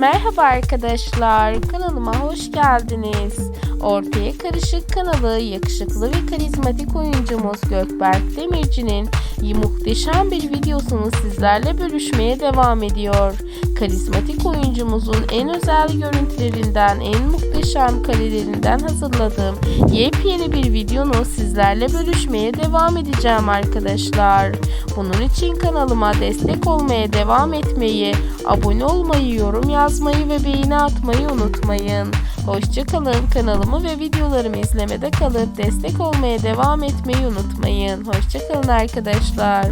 Merhaba arkadaşlar, kanalıma hoş geldiniz. Ortaya Karışık kanalı yakışıklı ve karizmatik oyuncumuz Gökberk Demirci'nin muhteşem bir videosunu sizlerle bölüşmeye devam ediyor. Karizmatik oyuncumuzun en özel görüntülerinden, en muhteşem karelerinden hazırladığım yepyeni bir videonu sizlerle bölüşmeye devam edeceğim arkadaşlar. Bunun için kanalıma destek olmaya devam etmeyi, abone olmayı, yorum yazmayı ve beğeni atmayı unutmayın. Hoşçakalın kanalımı ve videolarımı izlemede kalıp destek olmaya devam etmeyi unutmayın. Hoşçakalın arkadaşlar.